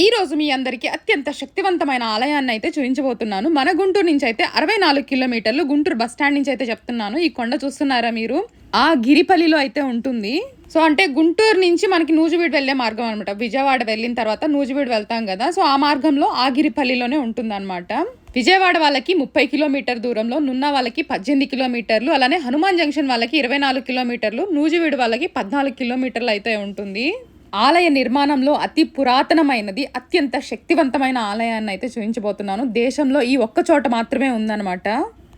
ఈ రోజు మీ అందరికీ అత్యంత శక్తివంతమైన ఆలయాన్ని అయితే చూపించబోతున్నాను. మన గుంటూరు నుంచి అయితే అరవై నాలుగు కిలోమీటర్లు గుంటూరు బస్ స్టాండ్ నుంచి అయితే చెప్తున్నాను. ఈ కొండ చూస్తున్నారా మీరు? ఆ గిరిపల్లిలో అయితే ఉంటుంది. సో అంటే గుంటూరు నుంచి మనకి నూజివీడు వెళ్ళే మార్గం అనమాట విజయవాడ వెళ్ళిన తర్వాత నూజివీడు వెళ్తాం కదా. సో ఆ మార్గంలో ఆ గిరిపల్లిలోనే ఉంటుందనమాట విజయవాడ వాళ్ళకి ముప్పై కిలోమీటర్ దూరంలో నున్న వాళ్ళకి పద్దెనిమిది కిలోమీటర్లు అలానే హనుమాన్ జంక్షన్ వాళ్ళకి ఇరవై నాలుగు కిలోమీటర్లు నూజివీడు వాళ్ళకి పద్నాలుగు కిలోమీటర్లు అయితే ఉంటుంది. ఆలయ నిర్మాణంలో అతి పురాతనమైనది అత్యంత శక్తివంతమైన ఆలయాన్ని అయితే చూపించబోతున్నాను. దేశంలో ఈ ఒక్క చోట మాత్రమే ఉందన్నమాట.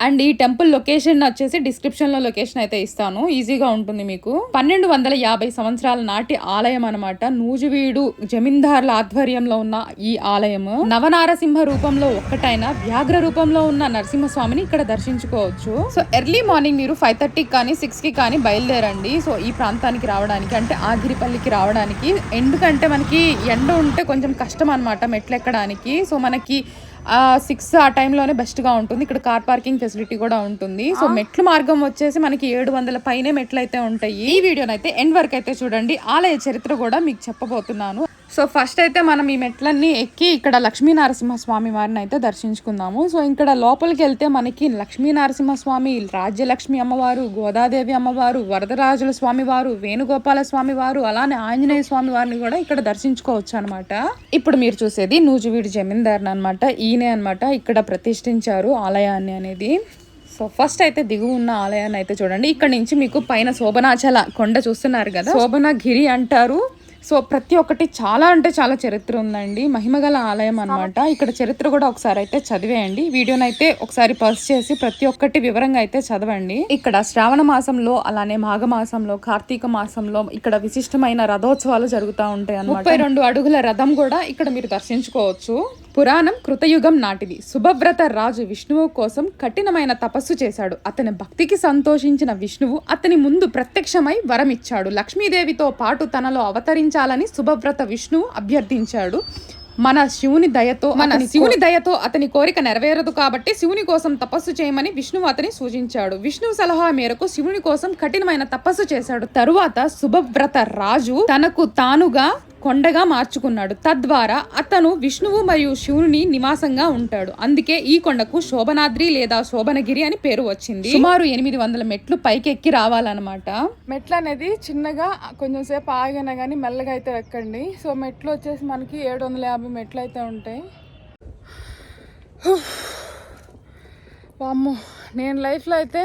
అండ్ ఈ టెంపుల్ లొకేషన్ వచ్చేసి డిస్క్రిప్షన్లో లొకేషన్ అయితే ఇస్తాను. ఈజీగా ఉంటుంది మీకు. పన్నెండు వందల యాభై సంవత్సరాల నాటి ఆలయం అనమాట నూజివీడు జమీందార్ల ఆధ్వర్యంలో ఉన్న ఈ ఆలయము నవనారసింహ రూపంలో ఒక్కటైన వ్యాఘ్ర రూపంలో ఉన్న నరసింహస్వామిని ఇక్కడ దర్శించుకోవచ్చు. సో ఎర్లీ మార్నింగ్ మీరు ఫైవ్ థర్టీకి కానీ సిక్స్కి కానీ బయలుదేరండి. సో ఈ ప్రాంతానికి రావడానికి అంటే ఆగిరిపల్లికి రావడానికి. ఎందుకంటే మనకి ఎండ ఉంటే కొంచెం కష్టం అనమాట మెట్లు ఎక్కడానికి. సో మనకి సిక్స్ ఆ టైంలోనే బెస్ట్గా ఉంటుంది. ఇక్కడ కార్ పార్కింగ్ ఫెసిలిటీ కూడా ఉంటుంది. సో మెట్లు మార్గం వచ్చేసి మనకి ఏడు వందల పైనే మెట్లు అయితే ఉంటాయి. ఈ వీడియోనైతే ఎండ్ వరకు అయితే చూడండి. ఆలయ చరిత్ర కూడా మీకు చెప్పబోతున్నాను. సో ఫస్ట్ అయితే మనం ఈ మెట్లన్నీ ఎక్కి ఇక్కడ లక్ష్మీనరసింహస్వామి వారిని అయితే దర్శించుకుందాము. సో ఇక్కడ లోపలికి వెళ్తే మనకి లక్ష్మీనరసింహస్వామి రాజ్యలక్ష్మి అమ్మవారు గోదాదేవి అమ్మవారు వరదరాజుల స్వామివారు వేణుగోపాల స్వామి వారు అలానే ఆంజనేయ స్వామి వారిని కూడా ఇక్కడ దర్శించుకోవచ్చు అనమాట ఇప్పుడు మీరు చూసేది నూజివీడి జమీందారుని అనమాట ఈయనే అనమాట ఇక్కడ ప్రతిష్ఠించారు ఆలయాన్ని అనేది. సో ఫస్ట్ అయితే దిగు ఉన్న ఆలయాన్ని అయితే చూడండి. ఇక్కడ నుంచి మీకు పైన శోభనాచల కొండ చూస్తున్నారు కదా? శోభనగిరి అంటారు. సో ప్రతి ఒక్కటి చాలా అంటే చాలా చరిత్ర ఉందండి. మహిమగల ఆలయం అన్నమాట. ఇక్కడ చరిత్ర కూడా ఒకసారి అయితే చదివేయండి. వీడియోని అయితే ఒకసారి పర్స్ చేసి ప్రతి ఒక్కటి వివరంగా అయితే చదవండి. ఇక్కడ శ్రావణ మాసంలో అలానే మాఘ మాసంలో కార్తీక మాసంలో ఇక్కడ విశిష్టమైన రథోత్సవాలు జరుగుతూ ఉంటాయి ముప్పై రెండు అడుగుల రథం కూడా ఇక్కడ మీరు దర్శించుకోవచ్చు. పురాణం కృతయుగం నాటిది. శుభవ్రత రాజు విష్ణువు కోసం కఠినమైన తపస్సు చేశాడు. అతని భక్తికి సంతోషించిన విష్ణువు అతని ముందు ప్రత్యక్షమై వరమిచ్చాడు. లక్ష్మీదేవితో పాటు తనలో అవతరించాలని శుభవ్రత విష్ణువు అభ్యర్థించాడు. మన శివుని దయతో మన శివుని దయతో అతని కోరిక నెరవేరదు కాబట్టి శివుని కోసం తపస్సు చేయమని విష్ణువు అతని సూచించాడు. విష్ణువు సలహా మేరకు శివుని కోసం కఠినమైన తపస్సు చేశాడు. తరువాత శుభవ్రత రాజు తనకు తానుగా కొండగా మార్చుకున్నాడు. తద్వారా అతను విష్ణువు మరియు శివుని నివాసంగా ఉంటాడు. అందుకే ఈ కొండకు శోభనాద్రి లేదా శోభనగిరి అని పేరు వచ్చింది. సుమారు ఎనిమిది వందల మెట్లు పైకెక్కి రావాలన్నమాట. మెట్లు అనేది చిన్నగా కొంచెం సేపు ఆగినా కానీ మెల్లగా అయితే ఎక్కండి. సో మెట్లు వచ్చేసి మనకి ఏడు వందల యాభై మెట్లు అయితే ఉంటాయి. వామ్మో నేను లైఫ్లో అయితే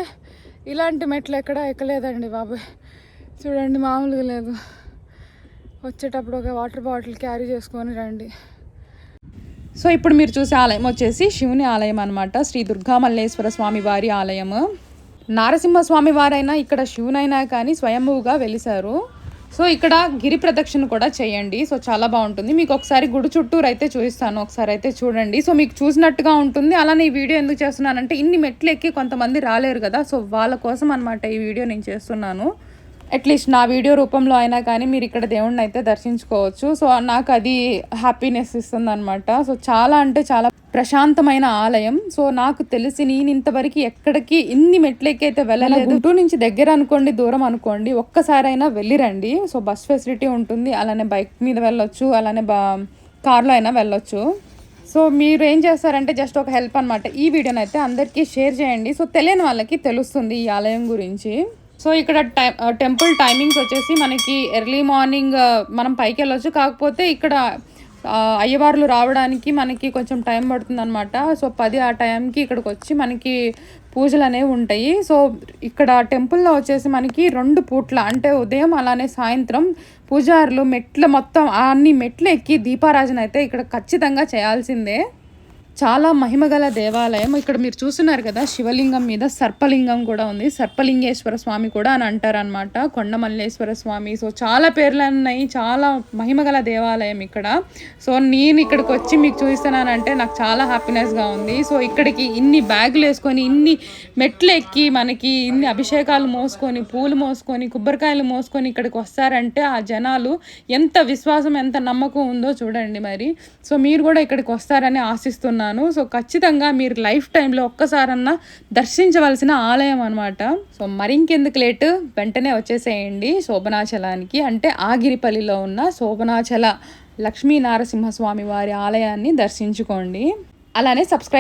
ఇలాంటి మెట్లు ఎక్కడా ఎక్కలేదండి బాబాయ్ చూడండి మామూలుగా లేదు. వచ్చేటప్పుడు ఒక వాటర్ బాటిల్ క్యారీ చేసుకొని రండి. సో ఇప్పుడు మీరు చూసే ఆలయం వచ్చేసి శివుని ఆలయం అనమాట శ్రీ దుర్గా మల్లేశ్వర స్వామి వారి ఆలయము. నారసింహస్వామి వారైనా ఇక్కడ శివునైనా కానీ స్వయంభూగా వెలిశారు. సో ఇక్కడ గిరి ప్రదక్షిణ కూడా చేయండి. సో చాలా బాగుంటుంది. మీకు ఒకసారి గుడి చుట్టూరు అయితే చూపిస్తాను. ఒకసారి అయితే చూడండి. సో మీకు చూసినట్టుగా ఉంటుంది. అలానే ఈ వీడియో ఎందుకు చేస్తున్నానంటే ఇన్ని మెట్లు ఎక్కి కొంతమంది రాలేరు కదా. సో వాళ్ళ కోసం అనమాట ఈ వీడియో నేను చేస్తున్నాను. అట్లీస్ట్ నా వీడియో రూపంలో అయినా కానీ మీరు ఇక్కడ దేవుణ్ణి అయితే దర్శించుకోవచ్చు. సో నాకు అది హ్యాపీనెస్ ఇస్తుంది అనమాట సో చాలా అంటే చాలా ప్రశాంతమైన ఆలయం. సో నాకు తెలిసి నేను ఇంతవరకు ఎక్కడికి ఇన్ని మెట్లకి అయితే వెళ్ళలేదు గుంటూరు నుంచి దగ్గర అనుకోండి దూరం అనుకోండి ఒక్కసారైనా వెళ్ళిరండి. సో బస్ ఫెసిలిటీ ఉంటుంది. అలానే బైక్ మీద వెళ్ళొచ్చు అలానే బా కార్లో అయినా వెళ్ళొచ్చు. సో మీరు ఏం చేస్తారంటే జస్ట్ ఒక హెల్ప్ అనమాట ఈ వీడియోని అయితే అందరికీ షేర్ చేయండి. సో తెలియని వాళ్ళకి తెలుస్తుంది ఈ ఆలయం గురించి. సో ఇక్కడ టై టెంపుల్ టైమింగ్స్ వచ్చేసి మనకి ఎర్లీ మార్నింగ్ మనం పైకి వెళ్ళొచ్చు. కాకపోతే ఇక్కడ అయ్యవార్లు రావడానికి మనకి కొంచెం టైం పడుతుంది అనమాట సో పది ఆ టైంకి ఇక్కడికి వచ్చి మనకి పూజలు అనేవి ఉంటాయి. సో ఇక్కడ టెంపుల్లో వచ్చేసి మనకి రెండు పూట్ల అంటే ఉదయం అలానే సాయంత్రం పూజారులు మెట్లు మొత్తం అన్ని మెట్లు ఎక్కి దీపారాజన అయితే ఇక్కడ ఖచ్చితంగా చేయాల్సిందే. చాలా మహిమగల దేవాలయం. ఇక్కడ మీరు చూస్తున్నారు కదా శివలింగం మీద సర్పలింగం కూడా ఉంది. సర్పలింగేశ్వర స్వామి కూడా అని అంటారనమాట కొండమల్లేశ్వర స్వామి. సో చాలా పేర్లు ఉన్నాయి చాలా మహిమగల దేవాలయం ఇక్కడ. సో నేను ఇక్కడికి వచ్చి మీకు చూస్తున్నానంటే నాకు చాలా హ్యాపీనెస్గా ఉంది. సో ఇక్కడికి ఇన్ని బ్యాగులు వేసుకొని ఇన్ని మెట్లు ఎక్కి మనకి ఇన్ని అభిషేకాలు మోసుకొని పూలు మోసుకొని కొబ్బరికాయలు మోసుకొని ఇక్కడికి వస్తారంటే ఆ జనాలు ఎంత విశ్వాసం ఎంత నమ్మకం ఉందో చూడండి మరి. సో మీరు కూడా ఇక్కడికి వస్తారని ఆశిస్తున్నాను. సో ఖచ్చితంగా మీరు లైఫ్ టైంలో ఒక్కసారన్నా దర్శించవలసిన ఆలయం అనమాట సో మరింకెందుకు లేట్? వెంటనే వచ్చేసేయండి శోభనాచలానికి. అంటే ఆగిరిపల్లిలో ఉన్న శోభనాచల లక్ష్మీ నారసింహస్వామి వారి ఆలయాన్ని దర్శించుకోండి. అలానే సబ్స్క్రైబ్